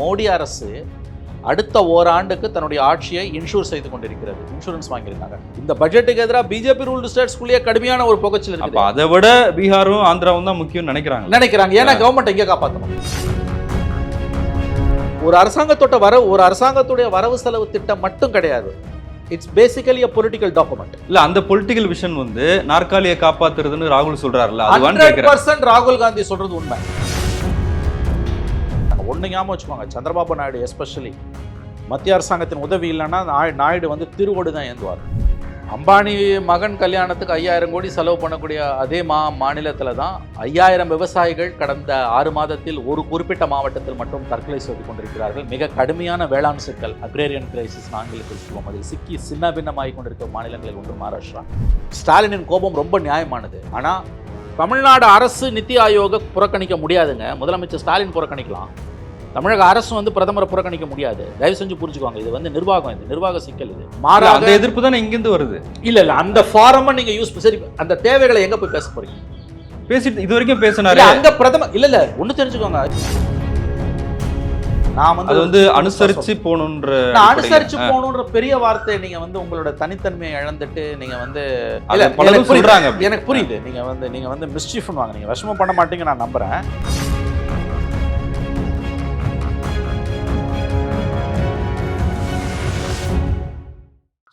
மோடி அரசு அடுத்த ஓராண்டுக்கு தன்னுடைய ஆட்சியை இன்சூர் செய்து கொண்டிருக்கிறது. இன்சூரன்ஸ் வாங்கியிருக்காங்க. இந்த பட்ஜெட்டுக்கு எதிராக பிஜேபி ரூல்டு ஸ்டேட்ஸ்குள்ளேயே கடுமையான ஒரு புகைச்சல் இருக்கு அதை விட பீகாரும் ஆந்திராவும் தான் முக்கியம் நினைக்கிறாங்க. நினைக்கிறாங்க. ஏன்னா கவர்மெண்ட் எங்க காப்பாற்றணும் ஒரு அரசாங்கத்தோட வர ஒரு அரசாங்கத்துடைய வரவு செலவு திட்டம் மட்டும் கிடையாது. It's basically a political document இல்ல அந்த பொலிட்டிக்கல் விஷன் வந்து நாற்காலியை காப்பாத்துறதுன்னு ராகுல் சொல்றாருல்ல கேக்குறேன். பர்சன்ட் ராகுல் காந்தி சொல்றது உண்மை. ஒன்று ஞாபகம் வச்சுக்கோங்க. சந்திரபாபு நாயுடு எஸ்பெஷலி மத்திய அரசாங்கத்தின் உதவி இல்லைன்னா நாயுடு வந்து திருவோடு தான் ஏந்துவார். அம்பானி மகன் கல்யாணத்துக்கு ஐயாயிரம் கோடி செலவு பண்ணக்கூடிய அதே மா மாநிலத்தில் தான் ஐயாயிரம் விவசாயிகள் கடந்த ஆறு மாதத்தில் ஒரு குறிப்பிட்ட மாவட்டத்தில் மட்டும் தற்கொலை செய்து கொண்டிருக்கிறார்கள். மிக கடுமையான வேளாண் சிக்கல் அக்ரேரியன் கிரைசிஸ் ஆங்கிலத்தில் சொல்லுவோம். அதில் சிக்கி சின்ன பின்னமாகி கொண்டிருக்க மாநிலங்களில் ஒன்று மகாராஷ்டிரா. ஸ்டாலினின் கோபம் ரொம்ப நியாயமானது. ஆனால் தமிழ்நாடு அரசு நித்தி ஆயோக புறக்கணிக்க முடியாதுங்க. முதலமைச்சர் ஸ்டாலின் புறக்கணிக்கலாம். தமிழக அரசு வந்து பிரதமரை புறக்கணிக்க முடியாது. தயவு செஞ்சு புரிஞ்சுக்கோங்க. இது வந்து நிர்வாகம் இது. நிர்வாக சிக்கல் இது. மாறாக அந்த எதிர்ப்பு தானே இங்கிருந்து வருது. இல்ல இல்ல. அந்த ஃபாரமை நீங்க யூஸ் சரி அந்த தேவைகளை எங்க போய் பேச போறீங்க? பேசிட்டு இது வரைக்கும் பேசினாரு. அங்க பிரதமர் இல்ல இல்ல. ஒண்ணு தெரிஞ்சுக்கோங்க. நான் வந்து அது வந்து அனுசரிச்சு போகணுன்ற. அனுசரிச்சு போகணுன்ற பெரிய வார்த்தை நீங்க வந்து உங்களோட தனித்தன்மையை இழந்துட்டு நீங்க வந்து பலரும். சொல்றாங்க. எனக்கு புரியுது. நீங்க வந்து நீங்க வந்து மிஸ்சீஃப் வாங்க. நீங்க விஷமம் பண்ண மாட்டீங்க நான் நம்புறேன்.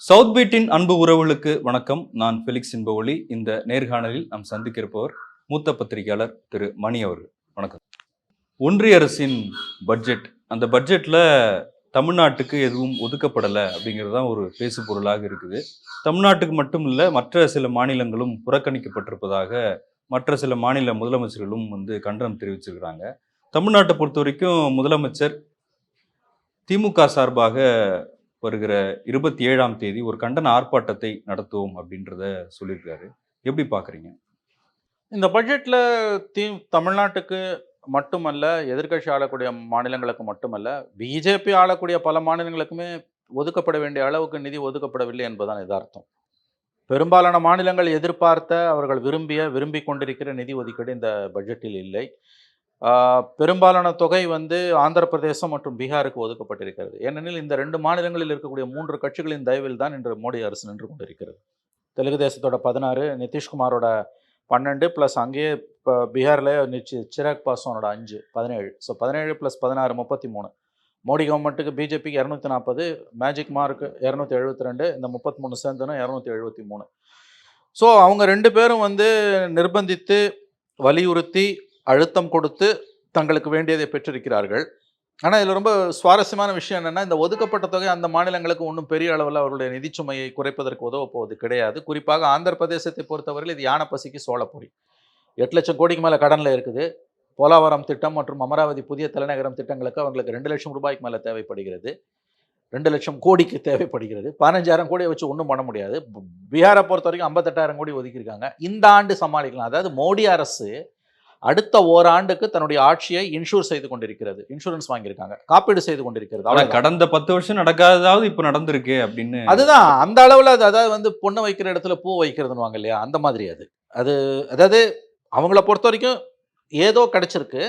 சவுத் பீட்டின் அன்பு உறவுகளுக்கு வணக்கம். நான் ஃபெலிக்ஸ் இன்பவொலி இந்த நேர்காணலில் நாம் சந்திக்க இருப்பவர் மூத்த பத்திரிகையாளர் திரு மணி அவர்கள். வணக்கம். ஒன்றிய அரசின் பட்ஜெட். அந்த பட்ஜெட்டில் தமிழ்நாட்டுக்கு எதுவும் ஒதுக்கப்படலை அப்படிங்கிறது தான் ஒரு பேசு பொருளாக இருக்குது. தமிழ்நாட்டுக்கு மட்டும் இல்லை மற்ற சில மாநிலங்களும் புறக்கணிக்கப்பட்டிருப்பதாக மற்ற சில மாநில முதலமைச்சர்களும் வந்து கண்டனம் தெரிவிச்சிருக்கிறாங்க. தமிழ்நாட்டை பொறுத்த வரைக்கும் முதலமைச்சர் திமுக சார்பாக வருகிற இருபத்தி ஏழாம் தேதி ஒரு கண்டன ஆர்ப்பாட்டத்தை நடத்துவோம் அப்படின்றத சொல்லியிருக்காரு. எப்படி பார்க்குறீங்க இந்த பட்ஜெட்டில் தீ தமிழ்நாட்டுக்கு மட்டுமல்ல எதிர்க்கட்சி ஆளக்கூடிய மாநிலங்களுக்கு மட்டுமல்ல பிஜேபி ஆளக்கூடிய பல மாநிலங்களுக்குமே ஒதுக்கப்பட வேண்டிய அளவுக்கு நிதி ஒதுக்கப்படவில்லை என்பதுதான் எதார்த்தம் பெரும்பாலான மாநிலங்கள் எதிர்பார்த்த அவர்கள் விரும்பிய விரும்பி கொண்டிருக்கிற நிதி ஒதுக்கீடு இந்த பட்ஜெட்டில் இல்லை. பெரும்பாலான தொகை வந்து ஆந்திர பிரதேசம் மற்றும் பீகாருக்கு ஒதுக்கப்பட்டிருக்கிறது. ஏனெனில் இந்த ரெண்டு மாநிலங்களில் இருக்கக்கூடிய மூன்று கட்சிகளின் தயவில் தான் இன்று மோடி அரசு நின்று கொண்டிருக்கிறது. தெலுங்கு தேசத்தோட பதினாறு நிதிஷ்குமாரோட பன்னெண்டு ப்ளஸ் அங்கேயே இப்போ பீகாரில் நிச்சய சிராக் பாஸ்வானோட அஞ்சு பதினேழு. ஸோ பதினேழு ப்ளஸ் பதினாறு முப்பத்தி மூணு மோடி கவர்மெண்ட்டுக்கு பிஜேபிக்கு இரநூத்தி நாற்பது மேஜிக் மார்க் இரநூத்தி எழுபத்தி ரெண்டு இந்த முப்பத்தி மூணு சேர்ந்துனா இரநூத்தி எழுபத்தி மூணு ஸோ அவங்க ரெண்டு பேரும் வந்து நிர்பந்தித்து வலியுறுத்தி அழுத்தம் கொடுத்து தங்களுக்கு வேண்டியதை பெற்றிருக்கிறார்கள் ஆனால் இதில் ரொம்ப சுவாரஸ்யமான விஷயம் என்னென்னா இந்த ஒதுக்கப்பட்ட தொகை அந்த மாநிலங்களுக்கு ஒன்றும் பெரிய அளவில் அவருடைய நிதிச்சுமையை குறைப்பதற்கு உதவ போவது கிடையாது குறிப்பாக ஆந்திர பிரதேசத்தை பொறுத்தவரையில் இது யானை பசிக்கு எட்டு லட்சம் கோடிக்கு மேலே கடனில் இருக்குது போலாவரம் திட்டம் மற்றும் அமராவதி புதிய தலைநகரம் திட்டங்களுக்கு அவங்களுக்கு ரெண்டு லட்சம் ரூபாய்க்கு மேலே தேவைப்படுகிறது ரெண்டு லட்சம் கோடிக்கு தேவைப்படுகிறது பதினஞ்சாயிரம் கோடியை வச்சு ஒன்றும் பண்ண முடியாது பீகாரை பொறுத்த வரைக்கும் ஐம்பத்தெட்டாயிரம் கோடி ஒதுக்கியிருக்காங்க இந்த ஆண்டு சமாளிக்கலாம் அதாவது மோடி அரசு அடுத்த ஓராண்டுக்கு தன்னுடைய ஆட்சியை இன்சூர் செய்து கொண்டிருக்கிறது. இன்சூரன்ஸ் வாங்கியிருக்காங்க. காப்பீடு செய்து கொண்டிருக்கிறது. அவ்வளவுதான். கடந்த பத்து வருஷம் நடக்காததாவது இப்ப நடந்திருக்கு அப்படின்னு அதுதான். அந்த அளவில் அது அதாவது வந்து பொண்ணு வைக்கிற இடத்துல பூ வைக்கிறதுன்னு இல்லையா? அந்த மாதிரி அது. அது அதாவது அவங்கள பொறுத்த வரைக்கும் ஏதோ கிடைச்சிருக்கு.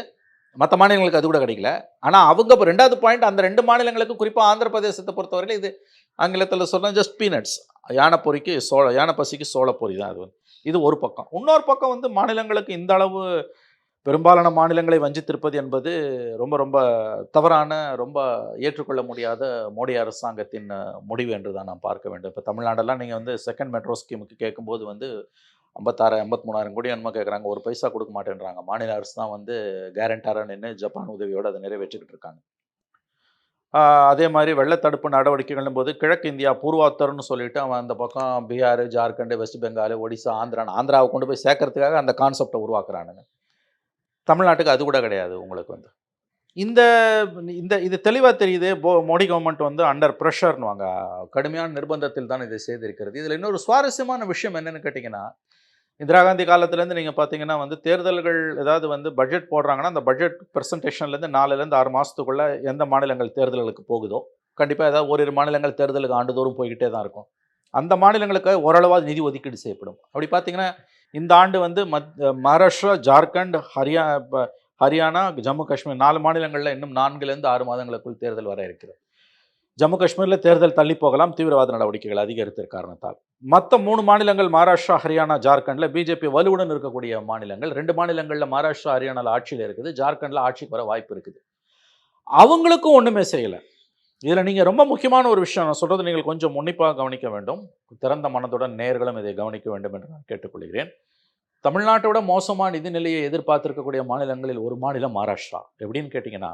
மற்ற மாநிலங்களுக்கு அது கூட கிடைக்கல. ஆனால் அவங்க இப்போ ரெண்டாவது பாயிண்ட் அந்த ரெண்டு மாநிலங்களுக்கு குறிப்பாக ஆந்திர பிரதேசத்தை பொறுத்தவரையில் இது ஆங்கிலத்தில் சொன்னால் ஜஸ்ட் பீனட்ஸ் யானை பொறிக்கு சோள யானை பசிக்கு சோளப்பொரி தான் அது வந்து. இது ஒரு பக்கம். இன்னொரு பக்கம் வந்து மாநிலங்களுக்கு இந்த அளவு பெரும்பாலான மாநிலங்களை வஞ்சித்திருப்பது என்பது ரொம்ப ரொம்ப தவறான ரொம்ப ஏற்றுக்கொள்ள முடியாத மோடி அரசாங்கத்தின் முடிவு என்று தான் நான் பார்க்க வேண்டும். இப்போ தமிழ்நாடெல்லாம் நீங்கள் வந்து செகண்ட் மெட்ரோ ஸ்கீமுக்கு கேட்கும்போது வந்து ஐம்பத்தாறு ஐம்பத்தி மூணாயிரம் கோடி என்னமோ கேட்குறாங்க. ஒரு பைசா கொடுக்க மாட்டேன்றாங்க. மாநில அரசு தான் வந்து கேரண்டாராக நின்று ஜப்பான் உதவியோடு அதை நிறைவேற்றிக்கிட்டு இருக்காங்க. அதே மாதிரி வெள்ளத்தடுப்பு நடவடிக்கைகளும் போது கிழக்கு இந்தியா பூர்வாத்தர்னு சொல்லிட்டு அவன் அந்த பக்கம் பீகார் ஜார்க்கண்ட் வெஸ்ட் பெங்கால் ஒடிசா ஆந்திரான் ஆந்திராவை கொண்டு போய் சேர்க்கறதுக்காக அந்த கான்செப்டை உருவாக்குறானுங்க. தமிழ்நாட்டுக்கு அது கூட கிடையாது உங்களுக்கு வந்து. இந்த இந்த இது தெளிவாக தெரியுது. போ மோடி கவர்மெண்ட் வந்து அண்டர் ப்ரெஷர்னுவாங்க கடுமையான நிர்பந்தத்தில் தான் இதை செய்திருக்கிறது. இதில் இன்னொரு சுவாரஸ்யமான விஷயம் என்னென்னு கேட்டிங்கன்னா இந்திரா காந்தி காலத்துலேருந்து நீங்கள் பார்த்தீங்கன்னா வந்து தேர்தல்கள் ஏதாவது வந்து பட்ஜெட் போடுறாங்கன்னா அந்த பட்ஜெட் ப்ரெசன்டேஷன்லேருந்து நாலுலேருந்து ஆறு மாதத்துக்குள்ளே எந்த மாநிலங்கள் தேர்தல்களுக்கு போகுதோ கண்டிப்பாக ஏதாவது ஓரிரு மாநிலங்கள் தேர்தலுக்கு ஆண்டுதோறும் போய்கிட்டே தான் இருக்கும். அந்த மாநிலங்களுக்கு ஓரளவாக நிதி ஒதுக்கீடு செய்யப்படும். அப்படி பார்த்தீங்கன்னா இந்த ஆண்டு வந்து மத் மகாராஷ்டிரா ஜார்க்கண்ட் ஹரியா ஹரியானா ஜம்மு காஷ்மீர் நாலு மாநிலங்களில் இன்னும் நான்குலேருந்து ஆறு மாதங்களுக்குள் தேர்தல் வர இருக்கிறது. ஜம்மு காஷ்மீரில் தேர்தல் தள்ளி போகலாம் தீவிரவாத நடவடிக்கைகள் அதிகரித்த காரணத்தால். மற்ற மூணு மாநிலங்கள் மகாராஷ்டிரா ஹரியானா ஜார்க்கண்டில் பிஜேபி வலுவுடன் இருக்கக்கூடிய மாநிலங்கள். ரெண்டு மாநிலங்களில் மகாராஷ்டிரா ஹரியானாவில் ஆட்சியில் இருக்குது. ஜார்க்கண்டில் ஆட்சிக்கு வர வாய்ப்பு இருக்குது. அவங்களுக்கும் ஒன்றுமே செய்யலை. இதில் நீங்கள் ரொம்ப முக்கியமான ஒரு விஷயம் நான் சொல்கிறது நீங்கள் கொஞ்சம் உன்னிப்பாக கவனிக்க வேண்டும். திறந்த மனதுடன் நேர்களும் இதை கவனிக்க வேண்டும் என்று நான் கேட்டுக்கொள்கிறேன். தமிழ்நாட்டோட மோசமான நிதி நிலையை எதிர்பார்த்திருக்கக்கூடிய மாநிலங்களில் ஒரு மாநிலம் மகாராஷ்டிரா. எப்படின்னு கேட்டிங்கன்னா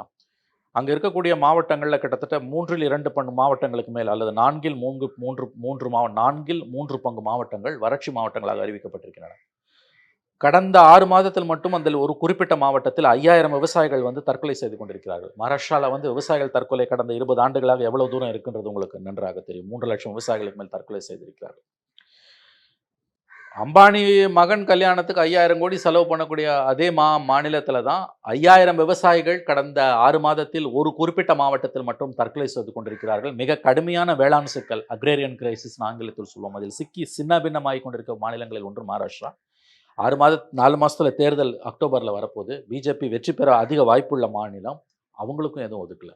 அங்கே இருக்கக்கூடிய மாவட்டங்களில் கிட்டத்தட்ட மூன்றில் இரண்டு பங்கு மாவட்டங்களுக்கு மேல் அல்லது நான்கில் மூன்று மூன்று மூன்று மாவ நான்கில் மூன்று பங்கு மாவட்டங்கள் வறட்சி மாவட்டங்களாக அறிவிக்கப்பட்டிருக்கின்றன. கடந்த ஆறு மாதத்தில் மட்டும் அதில் ஒரு குறிப்பிட்ட மாவட்டத்தில் ஐயாயிரம் விவசாயிகள் வந்து தற்கொலை செய்து கொண்டிருக்கிறார்கள். மகாராஷ்டிராவில் வந்து விவசாயிகள் தற்கொலை கடந்த இருபது ஆண்டுகளாக எவ்வளவு தூரம் இருக்கின்றது உங்களுக்கு நன்றாக தெரியும். மூன்று லட்சம் விவசாயிகளுக்கு மேல் தற்கொலை செய்திருக்கிறார்கள். அம்பானி மகன் கல்யாணத்துக்கு ஐயாயிரம் கோடி செலவு பண்ணக்கூடிய அதே மா மாநிலத்தில் தான் ஐயாயிரம் விவசாயிகள் கடந்த ஆறு மாதத்தில் ஒரு குறிப்பிட்ட மாவட்டத்தில் மட்டும் தற்கொலை செய்து கொண்டிருக்கிறார்கள். மிக கடுமையான வேளாண் சிக்கல் அக்ரேரியன் கிரைசிஸ் ஆங்கிலத்தில் சொல்லுவோம். அதில் சிக்கி சின்ன பின்னமாகி கொண்டிருக்க மாநிலங்களில் ஒன்று மகாராஷ்டிரா. ஆறு மாத நாலு மாதத்துல தேர்தல் அக்டோபரில் வரப்போகுது. பிஜேபி வெற்றி பெற அதிக வாய்ப்புள்ள மாநிலம். அவங்களுக்கும் எதுவும் ஒதுக்கலை.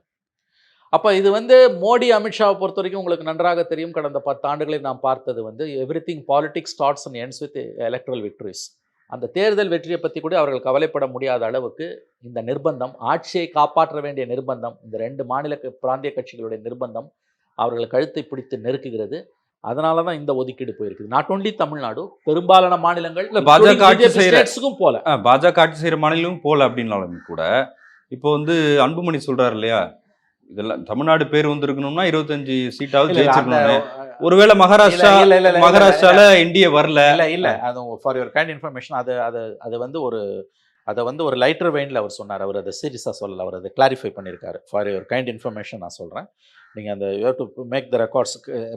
அப்போ இது வந்து மோடி அமித்ஷாவை பொறுத்த வரைக்கும் உங்களுக்கு நன்றாக தெரியும். கடந்த பத்து ஆண்டுகளில் நாம் பார்த்தது வந்து everything politics starts and ends with electoral victories அந்த தேர்தல் வெற்றியை பற்றி கூட அவர்கள் கவலைப்பட முடியாத அளவுக்கு இந்த நிர்பந்தம் ஆட்சியை காப்பாற்ற வேண்டிய நிர்பந்தம் இந்த ரெண்டு மாநில பிராந்திய கட்சிகளுடைய நிர்பந்தம் அவர்கள் கழுத்தை பிடித்து நெருக்குகிறது. அதனால தான் இந்த ஒதுக்கீடு போயிருக்குது. நாட் only தமிழ்நாடு பெரும்பாலான மாநிலங்கள் இல்ல, பாஜக ஆட்சி செய்யற- ஸ்டேட்ஸுக்கும் போல. பாஜக ஆட்சி செய்யற மாநிலமும் போல அப்படின்னாலும் கூட இப்போ வந்து அன்புமணி சொல்றாரு இல்லையா? இதெல்லாம் தமிழ்நாடு பேர் வந்திருக்கணும்னா இருபத்தஞ்சு சீட்டாவது ஜெயிச்சிருக்கணும் ஒருவேளை மகாராஷ்டிரா மகாராஷ்டிரால என்டிஏ வரல. இல்ல இல்ல அது ஃபார் யுவர் கைண்ட் இன்ஃபர்மேஷன் அது அது அது வந்து ஒரு அதை வந்து ஒரு லைட்டர் வெயின்ல அவர் சொன்னார். அவர் அதை சீரியஸாக சொல்லல. அவர் அதை கிளாரிஃபை பண்ணியிருக்காரு. ஃபார் யுவர் கைண்ட் இன்ஃபர்மேஷன் நான் சொல்கிறேன் நீங்கள் அந்த you to make the records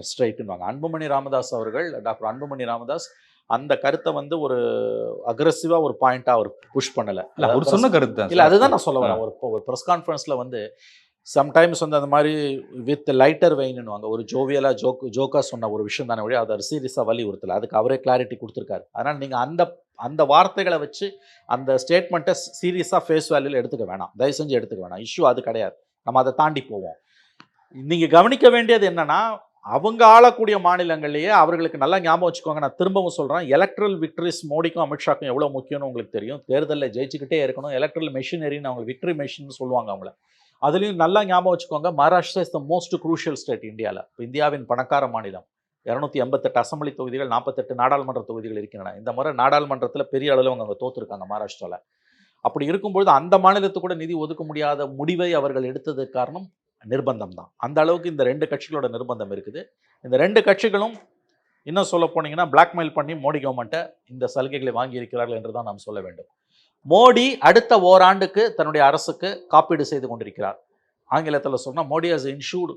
ஸ்ட்ரைட்டுன்னு Anbumani Ramadoss அவர்கள் டாக்டர் அன்புமணி ராமதாஸ் அந்த கருத்தை வந்து ஒரு அக்ரெசிவாக ஒரு பாயிண்ட்டாக அவர் புஷ் பண்ணலை. இல்ல அவர் சொன்ன கருத்து இல்லை. அதுதான் நான் சொல்ல வரேன். ஒரு ஒரு ப்ரெஸ் கான்ஃபரன்ஸில் வந்து சம்டைம்ஸ் வந்து அந்த மாதிரி வித் லைட்டர் வெயின்னுவாங்க ஒரு ஜோவியலாக ஜோக் ஜோக்காக சொன்ன ஒரு விஷயம் தானே வழி அதை சீரியஸாக வலியுறுத்தல அதுக்கு அவரே கிளாரிட்டி கொடுத்துருக்காரு. அதனால் நீங்கள் அந்த அந்த வார்த்தைகளை வச்சு அந்த ஸ்டேட்மெண்ட்டை சீரியஸாக ஃபேஸ் வேல்யூவில் எடுத்துக்க வேணாம். தயவு செஞ்சு எடுத்துக்க வேணாம். இஷ்யூ அது கிடையாது. நம்ம அதை தாண்டி போவோம். நீங்கள் கவனிக்க வேண்டியது என்னன்னா அவங்க ஆளக்கூடிய மாநிலங்கள்லேயே அவர்களுக்கு நல்லா ஞாபகம் வச்சுக்கோங்க. நான் திரும்பவும் சொல்கிறேன் எலக்ட்ரல் விக்டரிஸ் மோடிக்கும் அமித்ஷாக்கும் எவ்வளோ முக்கியம்னு உங்களுக்கு தெரியும். தேர்தலில் ஜெயிச்சுக்கிட்டே இருக்கணும். எலக்ட்ரல் மெஷினரின்னு அவங்க விக்டரி மெஷின்னு சொல்லுவாங்க அவங்கள. அதுலேயும் நல்லா ஞாபகம் வச்சுக்கோங்க Maharashtra is the most crucial state இந்தியாவில் இப்போ இந்தியாவின் பணக்கார மாநிலம். இரநூத்தி எண்பத்தெட்டு அசம்பிளி தொகுதிகள் நாற்பத்தெட்டு நாடாளுமன்ற தொகுதிகள் இருக்கின்றன. இந்த முறை நாடாளுமன்றத்தில் பெரிய அளவில் அவங்க அங்கே தோத்துருக்காங்க மகாராஷ்டிராவில் அப்படி இருக்கும்பொழுது அந்த மாநிலத்துக்கு கூட நிதி ஒதுக்க முடியாத முடிவை அவர்கள் எடுத்ததுக்கு காரணம் நிர்பந்தம் தான். அந்த அளவுக்கு இந்த ரெண்டு கட்சிகளோட நிர்பந்தம் இருக்குது. இந்த ரெண்டு கட்சிகளும் இன்னும் சொல்ல போனீங்கன்னா பிளாக்மெயில் பண்ணி மோடி கவர்மெண்ட்டை இந்த சலுகைகளை வாங்கி இருக்கிறார்கள் என்று தான் நாம் சொல்ல வேண்டும். மோடி அடுத்த ஓராண்டுக்கு தன்னுடைய அரசுக்கு காப்பீடு செய்து கொண்டிருக்கிறார். ஆங்கிலத்தில் சொன்னால் Modi has insured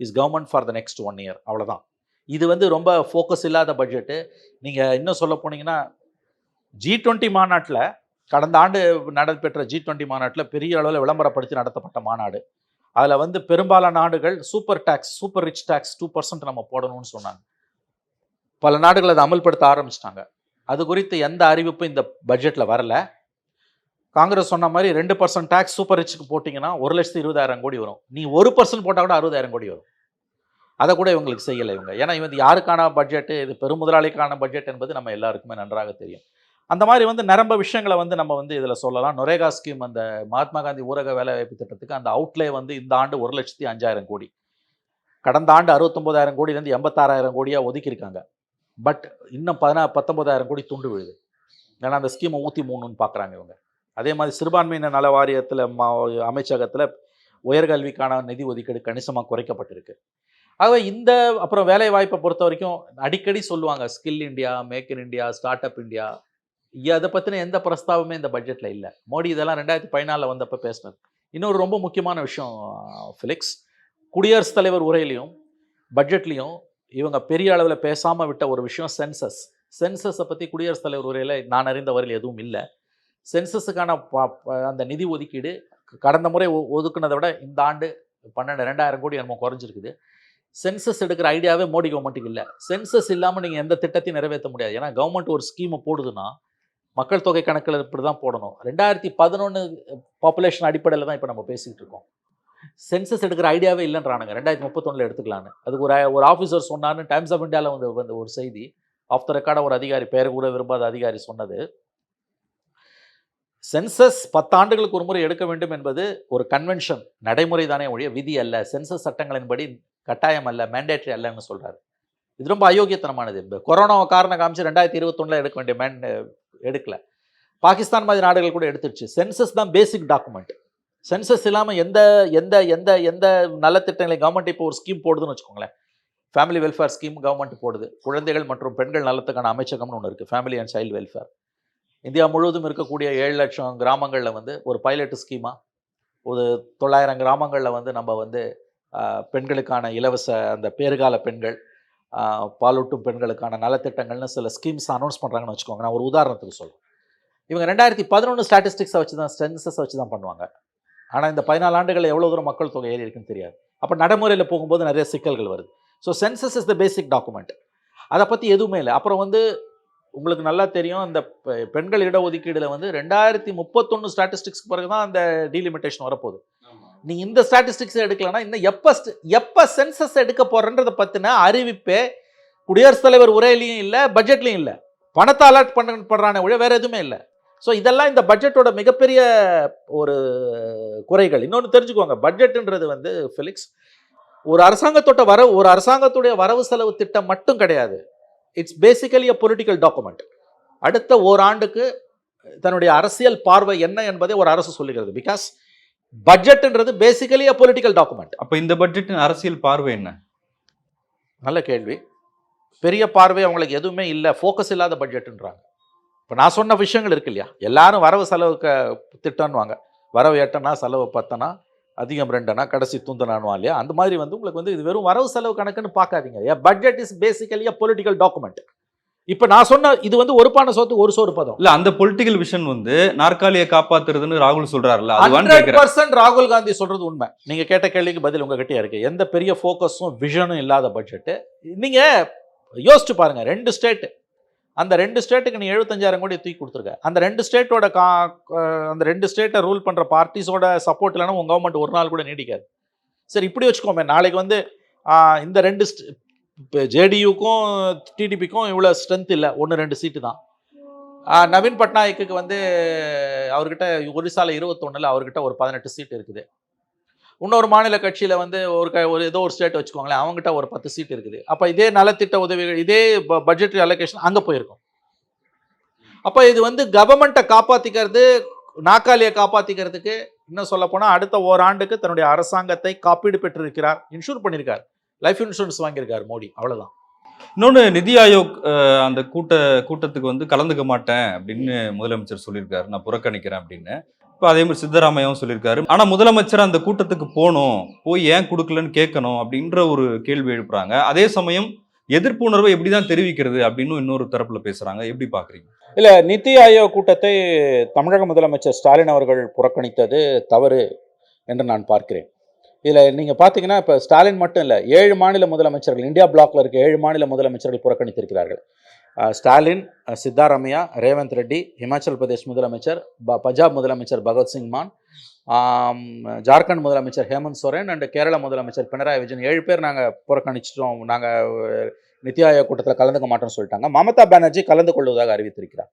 his government for the next one year அவ்வளோதான் இது வந்து ரொம்ப ஃபோக்கஸ் இல்லாத பட்ஜெட்டு நீங்கள் இன்னும் சொல்ல போனீங்கன்னா ஜி டுவெண்ட்டி மாநாட்டில் கடந்த ஆண்டு நடைபெற்ற ஜி டுவெண்ட்டி மாநாட்டில் பெரிய அளவில் விளம்பரப்படுத்தி நடத்தப்பட்ட மாநாடு. அதில் வந்து பெரும்பாலான நாடுகள் super tax super rich tax two percent நம்ம போடணும்னு சொன்னாங்க. பல நாடுகள் அதை அமல்படுத்த ஆரம்பிச்சிட்டாங்க. அது குறித்து எந்த அறிவிப்பும் இந்த பட்ஜெட்டில் வரல. காங்கிரஸ் சொன்ன மாதிரி ரெண்டு பர்சன்ட் டேக்ஸ் சூப்பர் ரிச்சுக்கு போட்டிங்கன்னா ஒரு லட்சத்து இருபதாயிரம் கோடி வரும். நீ ஒரு பர்சன்ட் போட்டால் கூட அறுபதாயிரம் கோடி வரும். அதை கூட இவங்களுக்கு செய்யலை இவங்க. ஏன்னா இவங்க யாருக்கான பட்ஜெட்டு இது பெருமுதலாளிக்கான பட்ஜெட் என்பது நம்ம எல்லாருக்குமே நன்றாக தெரியும். அந்த மாதிரி வந்து நிரம்ப விஷயங்களை வந்து நம்ம வந்து இதில் சொல்லலாம். நொரேகா ஸ்கீம் அந்த மகாத்மா காந்தி ஊரக வேலைவாய்ப்பு திட்டத்துக்கு அந்த அவுட்லே வந்து இந்த ஆண்டு ஒரு லட்சத்தி அஞ்சாயிரம் கோடி. கடந்த ஆண்டு அறுபத்தொம்போதாயிரம் கோடியிலேருந்து எண்பத்தாறாயிரம் கோடியாக ஒதுக்கியிருக்காங்க. பட் இன்னும் பதினா பத்தொம்போதாயிரம் கோடி துண்டு விழுது. ஏன்னா அந்த ஸ்கீமை ஊற்றி மூணுன்னு பார்க்குறாங்க இவங்க. அதே மாதிரி சிறுபான்மையின நல வாரியத்தில் மா அமைச்சகத்தில் உயர்கல்விக்கான நிதி ஒதுக்கீடு கணிசமாக குறைக்கப்பட்டிருக்கு. ஆகவே இந்த அப்புறம் வேலை வாய்ப்பை பொறுத்த வரைக்கும் அடிக்கடி சொல்லுவாங்க skill India make in India startup India அதை பற்றின எந்த பிரஸ்தாபமே இந்த பட்ஜெட்டில் இல்லை. மோடி இதெல்லாம் ரெண்டாயிரத்தி பதினாலில் வந்தப்போ பேசினார். இன்னொரு ரொம்ப முக்கியமான விஷயம் ஃபிலிக்ஸ் குடியரசுத் தலைவர் உரையிலையும் பட்ஜெட்லேயும் இவங்க பெரிய அளவில் பேசாமல் விட்ட ஒரு விஷயம் சென்சஸ் சென்சஸை பற்றி குடியரசுத் தலைவர் உரையில் நான் அறிந்த வரையில் எதுவும் இல்லை. சென்சஸுக்கான ப- அந்த நிதி ஒதுக்கீடு கடந்த முறை ஒ- ஒதுக்குனதை விட இந்த ஆண்டு பன்னெண்டு ரெண்டாயிரம் கோடி என்னமோ குறைஞ்சிருக்குது. சென்சஸ் எடுக்கிற ஐடியாவே மோடி கவர்மெண்ட்டுக்கு இல்லை. சென்சஸ் இல்லாமல் நீங்கள் எந்த திட்டத்தையும் நிறைவேற்ற முடியாது. ஏன்னா கவர்மெண்ட் ஒரு ஸ்கீமை போடுதுன்னா மக்கள் தொகை கணக்கில் இப்படி தான் போடணும். ரெண்டாயிரத்தி பதினொன்று பாப்புலேஷன் அடிப்படையில் தான் இப்போ நம்ம பேசிக்கிட்டு இருக்கோம். சென்சஸ் எடுக்கிற ஐடியாவே இல்லைன்றானுங்க. ரெண்டாயிரத்தி முப்பத்தொன்னில் எடுத்துக்கலான்னு. அதுக்கு ஒரு ஒரு ஆஃபீஸர் சொன்னார்னு டைம்ஸ் ஆஃப் இந்தியாவில் வந்து வந்து ஒரு செய்தி ஆஃப் த ரெக்கார்டாக ஒரு அதிகாரி பெயர் கூட விரும்பாத அதிகாரி சொன்னது. சென்சஸ் பத்தாண்டுகளுக்கு ஒரு முறை எடுக்க வேண்டும் என்பது ஒரு கன்வென்ஷன் நடைமுறை தானே ஒழிய விதி அல்ல. சென்சஸ் சட்டங்களின்படி கட்டாயம் அல்ல மேண்டேட்ரி அல்லன்னு சொல்கிறாரு இது ரொம்ப அயோக்கியத்தனமானது. இந்த காரணம் காமிச்சு ரெண்டாயிரத்தி இருபத்தொன்னில் எடுக்க வேண்டிய மேன் எடுக்கல. பாகிஸ்தான் மாதிரி நாடுகள் கூட எடுத்துருச்சு. சென்சஸ் தான் பேசிக் டாக்குமெண்ட் சென்சஸ் இல்லாமல் எந்த எந்த எந்த எந்த நலத்திட்டங்களை கவர்மெண்ட் இப்போ ஒரு ஸ்கீம் போடுதுன்னு வச்சுக்கோங்களேன். ஃபேமிலி வெல்ஃபேர் ஸ்கீம் கவர்மெண்ட் போடுது. குழந்தைகள் மற்றும் பெண்கள் நலத்துக்கான அமைச்சகம்னு ஒன்று இருக்குது family and child welfare India முழுவதும் இருக்கக்கூடிய ஏழு லட்சம் கிராமங்களில் வந்து ஒரு பைலட் ஸ்கீமாக ஒரு தொள்ளாயிரம் கிராமங்களில் வந்து நம்ம வந்து பெண்களுக்கான இலவச அந்த பேறுகால பெண்கள் பாலூட்டும் பெண்களுக்கான நலத்திட்டங்கள்னு சில ஸ்கீம்ஸ் அனௌன்ஸ் பண்ணுறாங்கன்னு வச்சுக்கோங்க. நான் ஒரு உதாரணத்துக்கு சொல்றேன். இவங்க ரெண்டாயிரத்தி பதினொன்று ஸ்டாட்டிஸ்டிக்ஸை வச்சு தான் சென்சஸை வச்சு தான் பண்ணுவாங்க. ஆனால் இந்த பதினாலு ஆண்டுகள் எவ்வளோ தூரம் மக்கள் தொகை ஏறி இருக்குன்னு தெரியாது. அப்போ நடைமுறையில் போகும்போது நிறைய சிக்கல்கள் வருது. So census is the basic document அதை பற்றி எதுவுமே இல்லை. அப்புறம் வந்து உங்களுக்கு நல்லா தெரியும் இந்த பெண்கள் இடஒதுக்கீடுல வந்து ரெண்டாயிரத்தி முப்பத்தொன்று ஸ்டாட்டிஸ்டிக்ஸ்க்கு பிறகு தான் அந்த டீலிமிட்டேஷன் வரப்போகுது. நீ இந்த ஸ்டாட்டிஸ்டிக்ஸ் எடுக்கலன்னா இன்னும் எப்போ எப்போ சென்சஸ் எடுக்க போறன்றதை பற்றின அறிவிப்பே குடியரசுத் தலைவர் உரையிலையும் இல்லை பட்ஜெட்லையும் இல்லை. பணத்தை அலர்ட் பண்ண ஒழிய வேற எதுவுமே இல்லை. ஸோ இதெல்லாம் இந்த பட்ஜெட்டோட மிகப்பெரிய ஒரு குறைகள். இன்னொன்று தெரிஞ்சுக்கோங்க பட்ஜெட்டுன்றது வந்து ஃபிலிக்ஸ் ஒரு அரசாங்கத்தோட வர ஒரு அரசாங்கத்துடைய வரவு செலவு திட்டம் மட்டும் கிடையாது. It's basically a political document அடுத்த ஓராண்டுக்கு தன்னுடைய அரசியல் பார்வை என்ன என்பதை ஒரு அரசு சொல்லுகிறது. பிகாஸ் பட்ஜெட்ன்றது பேசிக்கலி அ பொலிட்டிக்கல் டாக்குமெண்ட் அப்ப இந்த பட்ஜெட்டின் அரசியல் பார்வை என்ன? நல்ல கேள்வி. பெரிய பார்வை அவங்களுக்கு எதுவுமே இல்லை. ஃபோக்கஸ் இல்லாத பட்ஜெட்டுன்றாங்க இப்போ நான் சொன்ன விஷயங்கள் இருக்கு இல்லையா? எல்லாரும் வரவு செலவுக்கு திட்டம்னுவாங்க வரவு எட்டனா செலவு பத்தனா அதிகம் ரெண்டனா கடைசி துந்தனானுவா இல்லையா அந்த மாதிரி வந்து உங்களுக்கு வந்து இது வெறும் வரவு செலவு கணக்குன்னு பார்க்காதீங்க. Budget is basically a political document இப்போ நான் சொன்ன இது வந்து ஒரு பானை சோத்து ஒரு சோறு பதம். இல்ல அந்த பொலிட்டிக்கல் விஷன் வந்து நாற்காலியை காப்பாத்துறதுன்னு ராகுல் சொல்றாருல்ல ஹண்ட்ரட் பர்சன்ட் ராகுல் காந்தி சொல்றது உண்மை. நீங்க கேட்ட கேள்விக்கு பதில் உங்ககிட்டயே இருக்கு. எந்த பெரிய ஃபோக்கஸும் விஷனும் இல்லாத பட்ஜெட்டு நீங்க யோசிச்சு பாருங்க ரெண்டு ஸ்டேட் அந்த ரெண்டு ஸ்டேட்டுக்கு நீ எழுபத்தஞ்சாயிரம் கோடி தூக்கி கொடுத்துருக்க. அந்த ரெண்டு ஸ்டேட்டோட கா அந்த ரெண்டு ஸ்டேட்டை ரூல் பண்ணுற பார்ட்டிஸோட சப்போர்ட் இல்லைன்னா உங்கள் கவர்மெண்ட் ஒரு நாள் கூட நீடிக்காது. சரி இப்படி வச்சுக்கோமே நாளைக்கு வந்து இந்த ரெண்டு இப்போ ஜேடியுக்கும் டிடிபிக்கும் இவ்வளோ ஸ்ட்ரென்த் இல்லை. ஒன்று ரெண்டு சீட்டு தான். நவீன் பட்நாயக்கு வந்து அவர்கிட்ட ஒரிசாவில் இருபத்தொன்னில் அவர்கிட்ட ஒரு பதினெட்டு சீட் இருக்குது. இன்னொரு மாநில கட்சியில் வந்து ஒரு க ஒரு ஏதோ ஒரு ஸ்டேட் வச்சுக்கோங்களேன் அவங்ககிட்ட ஒரு பத்து சீட் இருக்குது. அப்போ இதே நலத்திட்ட உதவிகள் இதே பட்ஜெட் அலோகேஷன் அங்கே போயிருக்கும். அப்போ இது வந்து கவர்மெண்ட்டை காப்பாற்றிக்கிறது நாக்காளியை காப்பாற்றிக்கிறதுக்கு இன்னும் சொல்ல போனால் அடுத்த ஓராண்டுக்கு தன்னுடைய அரசாங்கத்தை காப்பீடு பெற்றிருக்கிறார் இன்சூர் பண்ணியிருக்கார். லைஃப் இன்சூரன்ஸ் வாங்கியிருக்கார் மோடி அவ்வளோதான் இன்னொன்று நிதி ஆயோக் அந்த கூட்ட கூட்டத்துக்கு வந்து கலந்துக்க மாட்டேன் அப்படின்னு முதலமைச்சர் சொல்லியிருக்காரு. நான் புறக்கணிக்கிறேன் அப்படின்னு. இப்போ அதே மாதிரி சித்தராமையாவும் சொல்லியிருக்காரு. ஆனால் முதலமைச்சர் அந்த கூட்டத்துக்கு போகணும் போய் ஏன் கொடுக்கலன்னு கேட்கணும் அப்படின்ற ஒரு கேள்வி எழுப்புறாங்க. அதே சமயம் எதிர்ப்பு உணர்வை எப்படிதான் தெரிவிக்கிறது அப்படின்னு இன்னொரு தரப்புல பேசுறாங்க. எப்படி பாக்குறீங்க? இல்ல நித்தி ஆயோக் கூட்டத்தை தமிழக முதலமைச்சர் ஸ்டாலின் அவர்கள் புறக்கணித்தது தவறு என்று நான் பார்க்கிறேன். இதில் நீங்கள் பார்த்தீங்கன்னா இப்போ ஸ்டாலின் மட்டும் இல்லை ஏழு மாநில முதலமைச்சர்கள் இந்தியா பிளாக்ல இருக்க ஏழு மாநில முதலமைச்சர்கள் புறக்கணித்திருக்கிறார்கள். ஸ்டாலின் சித்தாராமையா ரேவந்த் ரெட்டி இமாச்சல் பிரதேஷ் முதலமைச்சர் ப பஞ்சாப் முதலமைச்சர் பகத்சிங் மான் ஜார்க்கண்ட் முதலமைச்சர் ஹேமந்த் சோரன் அண்ட் கேரள முதலமைச்சர் பினராயி விஜயன். ஏழு பேர் நாங்கள் புறக்கணிச்சிட்டோம். நாங்கள் நித்தி ஆயோக் கூட்டத்தில் கலந்துக்க மாட்டோம்னு சொல்லிட்டாங்க. மமதா பானர்ஜி கலந்து கொள்வதாக அறிவித்திருக்கிறார்.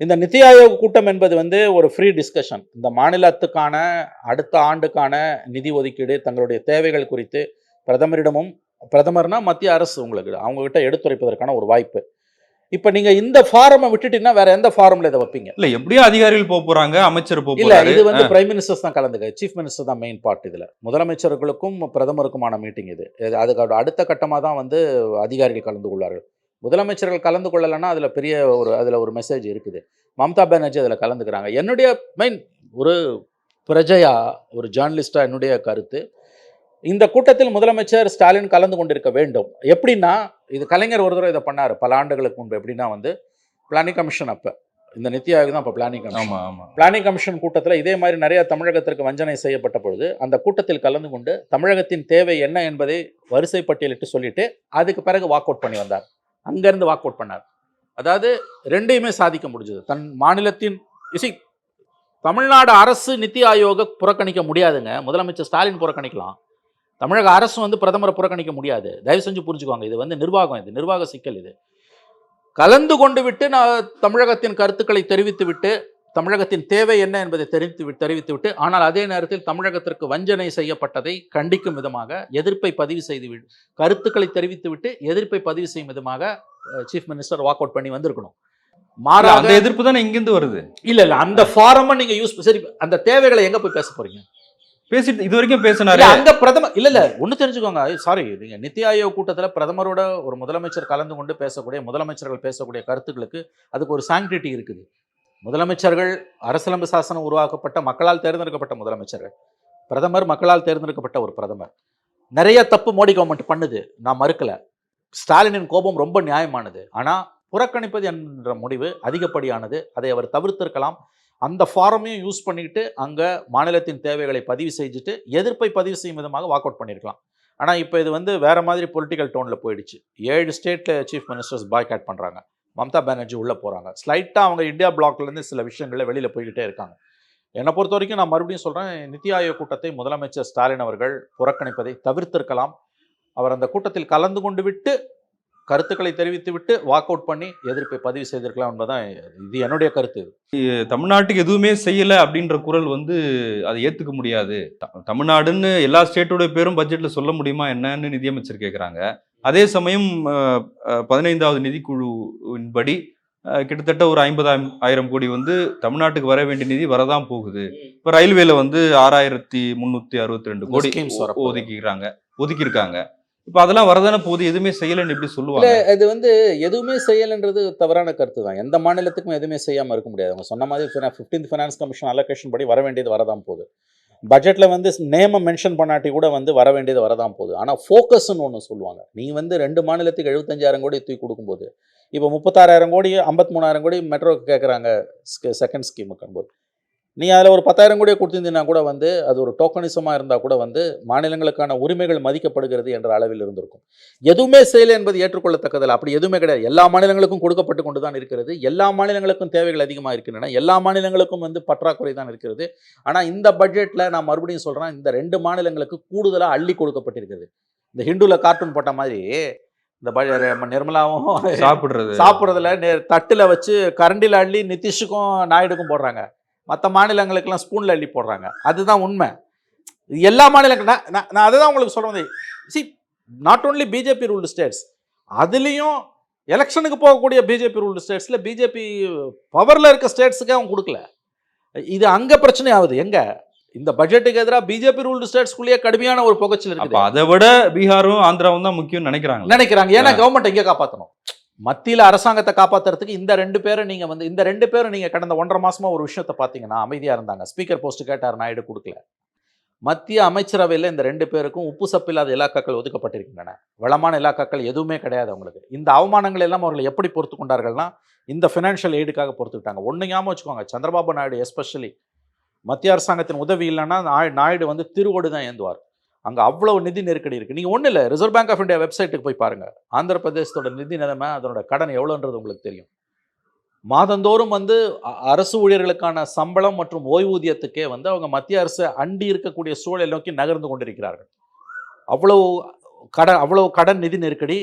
இந்த நித்தி ஆயோக் கூட்டம் என்பது வந்து ஒரு ஃப்ரீ டிஸ்கஷன் இந்த மாநிலத்துக்கான அடுத்த ஆண்டுக்கான நிதி ஒதுக்கீடு தங்களுடைய தேவைகள் குறித்து பிரதமரிடமும் பிரதமர்னா மத்திய அரசு உங்களுக்கு அவங்ககிட்ட எடுத்துரைப்பதற்கான ஒரு வாய்ப்பு. இப்போ நீங்க இந்த ஃபாரமை விட்டுட்டீங்கன்னா வேற எந்த ஃபாரம்ல இதை வைப்பீங்க? இல்ல எப்படியும் அதிகாரிகள் போக போறாங்க அமைச்சர் போக இல்ல இது வந்து பிரைம் மினிஸ்டர்ஸ் தான் கலந்துக்க சீஃப் மினிஸ்டர் தான் மெயின் பார்ட் இதுல. முதலமைச்சர்களுக்கும் பிரதமருக்குமான மீட்டிங் இது. இது அதுக்கு அடுத்த கட்டமா தான் வந்து அதிகாரிகள் கலந்து கொள்வார்கள் முதலமைச்சர்கள் கலந்து கொள்ளலைன்னா அதுல பெரிய ஒரு அதுல ஒரு மெசேஜ் இருக்குது. மம்தா பானர்ஜி அதுல கலந்துக்கிறாங்க. என்னுடைய மெயின் ஒரு பிரஜையா ஒரு ஜேர்னலிஸ்டா என்னுடைய கருத்து இந்த கூட்டத்தில் முதலமைச்சர் ஸ்டாலின் கலந்து கொண்டிருக்க வேண்டும். எப்படின்னா இது கலைஞர் ஒரு தடவை இதை பண்ணாரு. பல ஆண்டுகளுக்கு முன்பு எப்படின்னா வந்து பிளானிங் கமிஷன் அப்ப. இந்த நித்தி ஆயோக் தான் அப்போ பிளானிங் கமிஷன் பிளானிங் கமிஷன் கூட்டத்தில் இதே மாதிரி நிறைய தமிழகத்திற்கு வஞ்சனை செய்யப்பட்ட பொழுது அந்த கூட்டத்தில் கலந்து கொண்டு தமிழகத்தின் தேவை என்ன என்பதை வரிசை பட்டியலிட்டு சொல்லிட்டு அதுக்கு பிறகு வாக் அவுட் பண்ணி வந்தார். அங்கேருந்து வாக் அவுட் பண்ணார். அதாவது ரெண்டையுமே சாதிக்க முடிஞ்சது. தன் மாநிலத்தின் இசி தமிழ்நாடு அரசு நித்தி ஆயோக புறக்கணிக்க முடியாதுங்க. முதலமைச்சர் ஸ்டாலின் புறக்கணிக்கலாம். தமிழக அரசு வந்து பிரதமரை புறக்கணிக்க முடியாது. தயவு செஞ்சு புரிஞ்சுக்கோங்க. இது வந்து நிர்வாகம் இது நிர்வாக சிக்கல் இது. கலந்து கொண்டு விட்டு நான் தமிழகத்தின் கருத்துக்களை தெரிவித்து விட்டு தமிழகத்தின் தேவை என்ன என்பதை தெரிவித்து தெரிவித்து விட்டு ஆனால் அதே நேரத்தில் தமிழகத்திற்கு வஞ்சனை செய்யப்பட்டதை கண்டிக்கும் விதமாக எதிர்ப்பை பதிவு செய்து விட்டு கருத்துக்களை தெரிவித்து விட்டு எதிர்ப்பை பதிவு செய்யும் விதமாக சீஃப் மினிஸ்டர் வாக் அவுட் பண்ணி வந்திருக்கணும். மாறாக அந்த எதிர்ப்பு தானே இங்கிருந்து வருது. இல்ல இல்ல அந்த ஃபாரமை நீங்க யூஸ் சரி அந்த தேவைகளை எங்க போய் பேச போறீங்க? பேசிட்டு இது வரைக்கும் பேசினாரு. அந்த அங்க பிரதமர் இல்ல இல்ல ஒண்ணு தெரிஞ்சுக்கோங்க. சாரி நீங்க நித்தி ஆயோக் கூட்டத்துல பிரதமரோட ஒரு முதலமைச்சர் கலந்து கொண்டு பேசக்கூடிய முதலமைச்சர்கள் பேசக்கூடிய கருத்துக்களுக்கு அதுக்கு ஒரு சாங்கிரிட்டி இருக்குது. முதலமைச்சர்கள் அரசியலமைப்பு சாசனம் உருவாக்கப்பட்ட மக்களால் தேர்ந்தெடுக்கப்பட்ட முதலமைச்சர்கள். பிரதமர் மக்களால் தேர்ந்தெடுக்கப்பட்ட ஒரு பிரதமர். நிறைய தப்பு மோடி கவர்மெண்ட் பண்ணுது. நான் மறுக்கல. ஸ்டாலினின் கோபம் ரொம்ப நியாயமானது. ஆனா புறக்கணிப்பது என்ற முடிவு அதிகப்படியானது. அதை அவர் தவிர்த்திருக்கலாம். அந்த ஃபாரமையும் யூஸ் பண்ணிக்கிட்டு அங்கே மாநிலத்தின் தேவைகளை பதிவு செஞ்சுட்டு எதிர்ப்பை பதிவு செய்யும் விதமாக வாக் அவுட் பண்ணியிருக்கலாம் ஆனால் இப்போ இது வந்து வேறு மாதிரி பொலிட்டிக்கல் டோனில் போயிடுச்சு. ஏழு ஸ்டேட்டில் சீஃப் மினிஸ்டர்ஸ் பாய்காட் பண்ணுறாங்க மம்தா பானர்ஜி உள்ளே போகிறாங்க ஸ்லைட்டாக அவங்க இந்தியா பிளாக்லேருந்து சில விஷயங்களில் வெளியில் போய்கிட்டே இருக்காங்க. என்னை பொறுத்த வரைக்கும் நான் மறுபடியும் சொல்கிறேன் நித்தி ஆயோக் கூட்டத்தை முதலமைச்சர் ஸ்டாலின் அவர்கள் புறக்கணிப்பதை தவிர்த்திருக்கலாம். அவர் அந்த கூட்டத்தில் கலந்து கொண்டு விட்டு கருத்துக்களை தெரிவித்து விட்டு வாக் அவுட் பண்ணி எதிர்ப்பை பதிவு செய்திருக்கலாம் என்பதுதான் இது என்னுடைய கருத்து. தமிழ்நாட்டுக்கு எதுவுமே செய்யல அப்படின்ற குரல் வந்து அதை ஏத்துக்க முடியாது. தமிழ்நாடுன்னு எல்லா ஸ்டேட்டோட பேரும் பட்ஜெட்ல சொல்ல முடியுமா என்னன்னு நிதியமைச்சர் கேக்குறாங்க. அதே சமயம் பதினைந்தாவது நிதிக்குழுவின்படி அஹ், கிட்டத்தட்ட ஒரு ஐம்பதாயிரம் ஆயிரம் கோடி வந்து தமிழ்நாட்டுக்கு வர வேண்டிய நிதி வரதான் போகுது. இப்ப ரயில்வேல வந்து ஆறாயிரத்தி முன்னூத்தி அறுபத்தி ரெண்டு கோடி. ஒதுக்கிக்கிறாங்க ஒதுக்கியிருக்காங்க. இப்போ அதெல்லாம் வரதானே போகுது? எதுவுமே செய்யலைன்னு எப்படி சொல்லுவாங்க? இது வந்து எதுவுமே செய்யலைன்றது தவறான கருத்து தான் எந்த மாநிலத்துக்கும் எதுவுமே செய்யாமல் இருக்க முடியாது. அவங்க சொன்ன மாதிரி ஃபிஃப்டீன்த் ஃபைனான்ஸ் கமிஷன் அலோகேஷன் படி வர வேண்டியது வரதான் போகுது. பட்ஜெட்டில் வந்து நேமை மென்ஷன் பண்ணாட்டி கூட வந்து வர வேண்டியது வரதான் போகுது. ஆனால் ஃபோக்கஸ்ன்னு ஒன்று சொல்லுவாங்க. நீ வந்து ரெண்டு மாநிலத்துக்கு எழுபத்தஞ்சாயிரம் கோடி தூக்கி கொடுக்கும்போது இப்போ முப்பத்தாறாயிரம் கோடி ஐம்பத்தி மூணாயிரம் கோடி மெட்ரோக்கு கேட்குறாங்க செகண்ட் ஸ்கீமுக்கும்போது நீ அதில் ஒரு பத்தாயிரம் கோடியை கொடுத்திருந்தீங்கன்னா கூட வந்து அது ஒரு டோக்கனிசமாக இருந்தால் கூட வந்து மாநிலங்களுக்கான உரிமைகள் மதிக்கப்படுகிறது என்ற அளவில் இருந்திருக்கும். எதுவுமே செய்யலை என்பது ஏற்றுக்கொள்ளத்தக்கதில்லை. அப்படி எதுவுமே கிடையாது. எல்லா மாநிலங்களுக்கும் கொடுக்கப்பட்டு கொண்டு தான் இருக்கிறது. எல்லா மாநிலங்களுக்கும் தேவைகள் அதிகமாக இருக்கின்றன. எல்லா மாநிலங்களுக்கும் வந்து பற்றாக்குறை தான் இருக்கிறது. ஆனால் இந்த பட்ஜெட்டில் நான் மறுபடியும் சொல்கிறேன் இந்த ரெண்டு மாநிலங்களுக்கு கூடுதலாக அள்ளி கொடுக்கப்பட்டிருக்கிறது. இந்த ஹிந்துல கார்ட்டூன் போட்ட மாதிரி இந்த நிர்மலாவும் சாப்பிடுறது. சாப்பிட்றதுல தட்டில் வச்சு கரண்டியில் அள்ளி நிதிஷுக்கும் நாயுடுக்கும் போடுறாங்க. மற்ற மாநிலங்களுக்கெல்லாம் ஸ்பூனில் அள்ளி போடுறாங்க. அதுதான் உண்மை. எல்லா மாநிலங்கள் நான் நான் நான் அதை தான் உங்களுக்கு சொல்கிறது see not only BJP ruled states அதுலேயும் எலெக்ஷனுக்கு போகக்கூடிய பிஜேபி ரூல்டு ஸ்டேட்ஸில் பிஜேபி பவரில் இருக்க ஸ்டேட்ஸுக்கே அவங்க கொடுக்கல. இது அங்கே பிரச்சனை ஆகுது எங்கே? இந்த பட்ஜெட்டுக்கு எதிராக பிஜேபி ரூல்டு ஸ்டேட்ஸ்குள்ளேயே கடுமையான ஒரு புகைச்சல் அப்ப இருக்குது அதை விட பீகாரும் ஆந்திராவும் தான் முக்கியம் நினைக்கிறாங்க நினைக்கிறாங்க. ஏன்னா. கவர்மெண்ட் எங்கே காப்பாற்றணும் மத்தியில் அரசாங்கத்தை காப்பாத்துறதுக்கு இந்த ரெண்டு பேரும் நீங்கள் வந்து இந்த ரெண்டு பேரும் நீங்கள் கடந்த ஒன்றரை மாதமாக ஒரு விஷயத்தை பார்த்தீங்கன்னா அமைதியாக இருந்தாங்க. ஸ்பீக்கர் போஸ்ட் கேட்டார் நாயுடு கொடுக்கல. மத்திய அமைச்சரவையில் இந்த ரெண்டு பேருக்கும் உப்பு சப்பில்லாத இலாக்காக்கள் ஒதுக்கப்பட்டிருக்கின்றன. வளமான இலாக்காக்கள் எதுவுமே கிடையாது அவங்களுக்கு. இந்த அவமானங்கள் எல்லாம் அவர்கள் எப்படி பொறுத்து கொண்டார்கள்னா இந்த ஃபினான்ஷியல் எய்டுக்காக பொறுத்துக்கிட்டாங்க. ஒன்று ஞாபகம் வச்சுக்கோங்க சந்திரபாபு நாயுடு எஸ்பெஷலி மத்திய அரசாங்கத்தின் உதவி இல்லைன்னா நாயுடு வந்து திருவோடு தான் ஏந்துவார். அங்கே அவ்வளவு நிதி நெருக்கடி இருக்குது நீங்கள் ஒன்றும் இல்லை ரிசர்வ் பேங்க் ஆஃப் இந்தியா வெப்சைட்டுக்கு போய் பாருங்கள் ஆந்திர பிரதேசத்தோட நிதி நிலைமை அதனோட கடன் எவ்வளோன்றது உங்களுக்கு தெரியும். மாதந்தோறும் வந்து அரசு ஊழியர்களுக்கான சம்பளம் மற்றும் ஓய்வூதியத்துக்கே வந்து அவங்க மத்திய அரசு அண்டி இருக்கக்கூடிய சூழலை நோக்கி நகர்ந்து கொண்டிருக்கிறார்கள். அவ்வளவு கடன் அவ்வளவு கடன் நிதி நெருக்கடி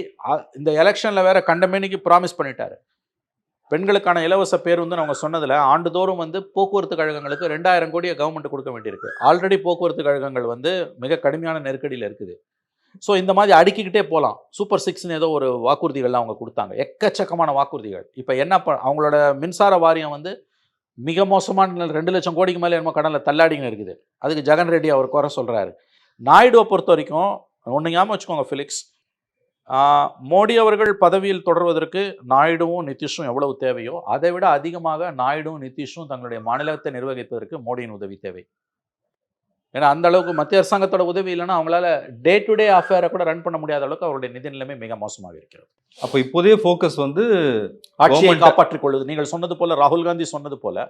இந்த எலெக்ஷனில் வேற கண்டமேனிக்கு ப்ராமிஸ் பண்ணிட்டாரு. பெண்களுக்கான இலவச பேருந்து அவங்க சொன்னதில் ஆண்டுதோறும் வந்து போக்குவரத்து கழகங்களுக்கு ரெண்டாயிரம் கோடியை கவர்மெண்ட் கொடுக்க வேண்டியிருக்கு. ஆல்ரெடி போக்குவரத்து கழகங்கள் வந்து மிக கடுமையான நெருக்கடியில் இருக்குது. ஸோ இந்த மாதிரி அடுக்கிக்கிட்டே போகலாம் சூப்பர் சிக்ஸ்னு ஏதோ ஒரு வாக்குறுதிகள்லாம் அவங்க கொடுத்தாங்க. எக்கச்சக்கமான வாக்குறுதிகள். இப்போ என்ன ப அவங்களோட மின்சார வாரியம் வந்து மிக மோசமான ரெண்டு லட்சம் கோடிக்கு மேலே என்னமோ கடனில் தள்ளாடிங்க இருக்குது. அதுக்கு ஜெகன் ரெட்டி அவர் குறை சொல்கிறாரு நாயுடுவை பொறுத்த வரைக்கும் ஒன்று ஞாபகம் வச்சுக்கோங்க ஃபிலிக்ஸ் மோடி அவர்கள் பதவியில் தொடர்வதற்கு நாயுடுவும் நிதிஷும் எவ்வளவு தேவையோ அதை விட அதிகமாக நாயுடுவும் நிதிஷும் தங்களுடைய மாநிலத்தை நிர்வகிப்பதற்கு மோடியின் உதவி தேவை. ஏன்னா அந்த அளவுக்கு மத்திய அரசாங்கத்தோட உதவி இல்லைன்னா அவங்களால டே டு டே அஃபேரை கூட ரன் பண்ண முடியாத அளவுக்கு அவருடைய நிதி நிலைமை மிக மோசமாக இருக்கிறது. அப்ப இப்போதைய ஃபோக்கஸ் வந்து ஆட்சியை காப்பாற்றிக் கொள்வது. நீங்கள் சொன்னது போல ராகுல் காந்தி சொன்னது போல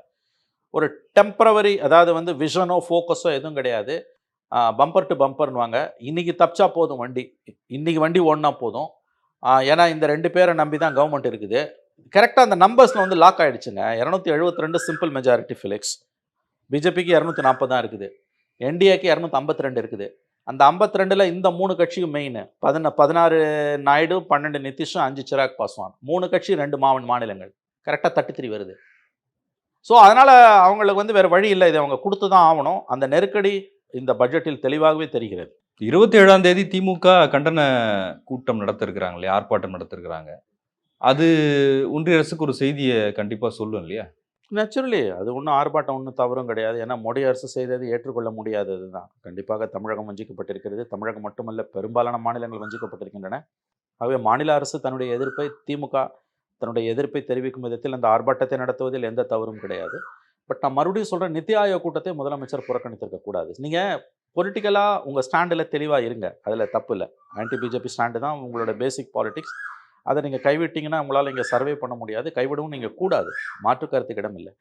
ஒரு டெம்பரவரி அதாவது வந்து விஷனோ ஃபோக்கஸோ எதுவும் கிடையாது. பம்பர் டு பம்பர்னுவாங்க இன்றைக்கி தப்பிச்சா போதும் வண்டி. இன்றைக்கி வண்டி ஓடினா போதும். ஏன்னா இந்த ரெண்டு பேரை நம்பி தான் கவர்மெண்ட் இருக்குது கரெக்டாக அந்த நம்பர்ஸில் வந்து லாக் ஆகிடுச்சுங்க இரநூத்தி எழுபத்தி ரெண்டு சிம்பிள் மெஜாரிட்டி ஃபிலிக்ஸ் பிஜேபிக்கு இரநூத்தி நாற்பது தான் இருக்குது. என்டிஏக்கு இரநூத்தி ஐம்பத்தி ரெண்டு இருக்குது. அந்த ஐம்பத்தி ரெண்டில் இந்த மூணு கட்சியும் மெயின் பதின பதினாறு நாயுடு பன்னெண்டு நிதிஷும் அஞ்சு சிராக் பாஸ்வான். மூணு கட்சி ரெண்டு மாவன் மாநிலங்கள். கரெக்டாக தட்டி திரி வருது. ஸோ அதனால் அவங்களுக்கு வந்து வேறு வழி இல்லை. இதை அவங்க கொடுத்து தான் ஆகணும். அந்த நெருக்கடி இந்த பட்ஜெட்டில் தெளிவாகவே தெரிகிறது. இருபத்தி ஏழாம் தேதி திமுக கண்டன கூட்டம் நடத்திருக்கிறாங்க இல்லையா ஆர்ப்பாட்டம் நடத்திருக்கிறாங்க. அது ஒன்றிய அரசுக்கு ஒரு செய்தியை கண்டிப்பா சொல்லும் இல்லையா? நேச்சுரலி அது ஒன்றும் ஆர்ப்பாட்டம் ஒன்றும் தவறும் கிடையாது. ஏன்னா மோடி அரசு செய்தது ஏற்றுக்கொள்ள முடியாதது தான். கண்டிப்பாக தமிழகம் வஞ்சிக்கப்பட்டிருக்கிறது. தமிழகம் மட்டுமல்ல பெரும்பாலான மாநிலங்கள் வஞ்சிக்கப்பட்டிருக்கின்றன. ஆகவே மாநில அரசு தன்னுடைய எதிர்ப்பை திமுக தன்னுடைய எதிர்ப்பை தெரிவிக்கும் விதத்தில் அந்த ஆர்ப்பாட்டத்தை நடத்துவதில் எந்த தவறும் கிடையாது. பட் நான் மறுபடியும் சொல்கிறேன் நித்தி ஆயோக் கூட்டத்தை முதலமைச்சர் புறக்கணித்திருக்க கூடாது. நீங்கள் பொலிட்டிக்கலாக உங்கள் ஸ்டாண்டில் தெளிவாக இருங்க. அதில் தப்பு இல்லை. ஆன்டி பிஜேபி ஸ்டாண்டு தான் உங்களோட பேசிக் பாலிடிக்ஸ் அதை நீங்கள் கைவிட்டிங்கன்னா உங்களால் இங்கே சர்வே பண்ண முடியாது. கைவிடவும் நீங்கள் கூடாது. மாற்று கருத்துக்கு இல்லை.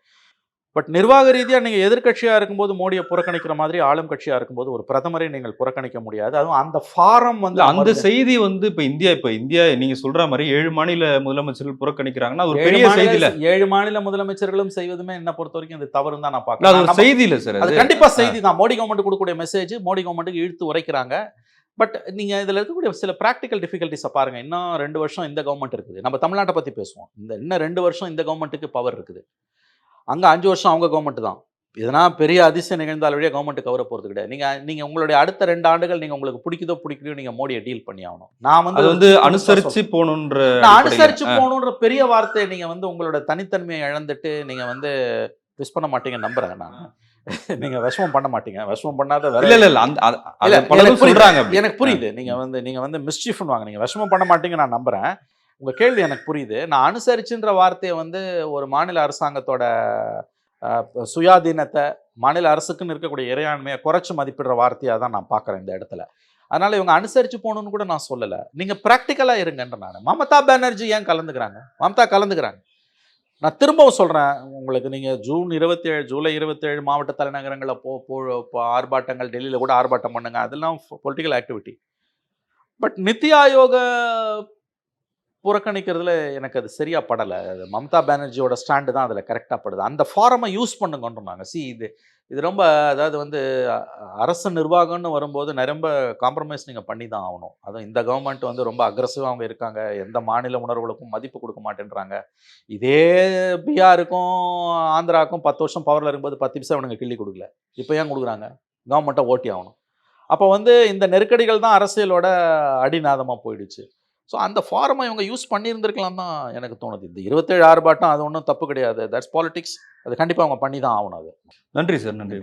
பட் நிர்வாக ரீதியாக நீங்கள் எதிர்க்கட்சியாக இருக்கும்போது மோடியை புறக்கணிக்கிற மாதிரி ஆளும் கட்சியாக இருக்கும்போது ஒரு பிரதமரை நீங்கள் புறக்கணிக்க முடியாது. அதுவும் அந்த ஃபாரம் வந்து அந்த செய்தி வந்து இப்ப இந்தியா இப்ப இந்தியா நீங்க சொல்ற மாதிரி ஏழு மாநில முதலமைச்சர்கள் புறக்கணிக்கிறாங்கன்னா ஒரு பெரிய மாநில- செய்தி இல்ல ஏழு மாநில முதலமைச்சர்களும் செய்வதுமே என்ன பொறுத்த வரைக்கும் அது தவறுன்னு தான் நான் இல்ல, அது பார்க்கறேன் செய்தி இல்ல சார் அது அது. கண்டிப்பா செய்தி தான். மோடி கவர்மெண்ட் கொடுக்கக்கூடிய மெசேஜ் மோடி கவர்மெண்ட்டுக்கு இழுத்து உரைக்கிறாங்க. பட் நீங்க இதுல இருக்கக்கூடிய சில ப்ராக்டிக்கல் டிஃபிகல்ட்டிஸை பாருங்க. இன்னும் ரெண்டு வருஷம் இந்த கவர்மெண்ட் இருக்குது. நம்ம தமிழ்நாட்டை பத்தி பேசுவோம். இந்த இன்னும் ரெண்டு வருஷம் இந்த கவர்மெண்ட்டுக்கு பவர் இருக்குது. அங்க அஞ்சு வருஷம் அவங்க கவர்மெண்ட் தான். இதனா பெரிய அதிசயம் நிகழ்ந்தால் வழியாக கவர்மெண்ட் கவர போறது கிடையாது. நீங்க நீங்க உங்களுடைய அடுத்த ரெண்டு ஆண்டுகள் நீங்க உங்களுக்கு பிடிக்குதோ பிடிக்கலையோ நீங்க மோடியை டீல் பண்ணி ஆகணும். நான் வந்து அது வந்து அனுசரிச்சு போகணுன்ற ஆ. போகணுன்ற பெரிய வார்த்தையை நீங்க வந்து உங்களோட தனித்தன்மையை இழந்துட்டு நீங்க வந்து மிஸ் பண்ண மாட்டீங்க நம்புறேன் நான். நீங்க விஷமம் பண்ண மாட்டீங்க. விஷமம் பண்ணாத இல்ல இல்ல அந்த எனக்கு புரியுது. சொல்றாங்க அப்படி. எனக்கு புரியுது. நீங்க வந்து நீங்க வந்து மிஸ்சீஃப்னு வாங்க. நீங்க விஷமம் பண்ண மாட்டீங்க நான் நம்புறேன். உங்கள் கேள்வி எனக்கு புரியுது. நான் அனுசரிச்சுன்ற வார்த்தையை வந்து ஒரு மாநில அரசாங்கத்தோட சுயாதீனத்தை மாநில அரசுக்குன்னு இருக்கக்கூடிய இறையாண்மையை குறைச்சி மதிப்பிடுற வார்த்தையாக தான் நான் பார்க்குறேன் இந்த இடத்துல. அதனால் இவங்க அனுசரித்து போகணுன்னு கூட நான் சொல்லலை. நீங்கள் ப்ராக்டிக்கலாக இருங்கன்ற நான். மமதா பானர்ஜி ஏன் கலந்துக்கிறாங்க? மமதா கலந்துக்கிறாங்க. நான் திரும்பவும் சொல்கிறேன் உங்களுக்கு நீங்கள் ஜூன் இருபத்தேழு ஜூலை இருபத்தேழு மாவட்ட தலைநகரங்களில் போ போ ஆர்ப்பாட்டங்கள் டெல்லியில் கூட ஆர்ப்பாட்டம் பண்ணுங்கள் அதெல்லாம் political activity but Niti Aayog புறக்கணிக்கிறதுல எனக்கு அது சரியா படலை. அது மம்தா பானர்ஜியோட ஸ்டாண்டு தான் அதில் கரெக்டாக படுது. அந்த ஃபாரமை யூஸ் பண்ணுங்கன்றாங்க சி இது இது ரொம்ப அதாவது வந்து அரசு நிர்வாகம்னு வரும்போது நிரம்ப காம்ப்ரமைஸ் நீங்கள் பண்ணி தான் ஆகணும். அதுவும் இந்த கவர்மெண்ட் வந்து ரொம்ப அக்ரஸிவாக அவங்க இருக்காங்க. எந்த மாநில உணர்வுகளுக்கும் மதிப்பு கொடுக்க மாட்டேன்றாங்க. இதே பீகாருக்கும் ஆந்திராவுக்கும் பத்து வருஷம் பவரில் இருக்கும்போது பத்து நிமிஷம் அவனுங்க கிள்ளி கொடுக்கல. இப்போ ஏன் கொடுக்குறாங்க? கவர்மெண்ட்டை ஓட்டி ஆகணும். அப்போ வந்து இந்த நெருக்கடிகள் தான் அரசியலோட அடிநாதமாக போயிடுச்சு. ஸோ அந்த ஃபார்மை இவங்க யூஸ் பண்ணியிருந்திருக்கலாம் தான் எனக்கு தோணுது. இந்த இருபத்தேழு ஆர்ப்பாட்டம் அது ஒன்றும் தப்பு கிடையாது. தட்ஸ் பாலிடிக்ஸ் அது கண்டிப்பாக அவங்க பண்ணி தான் ஆகணும் அது. நன்றி சார். நன்றி.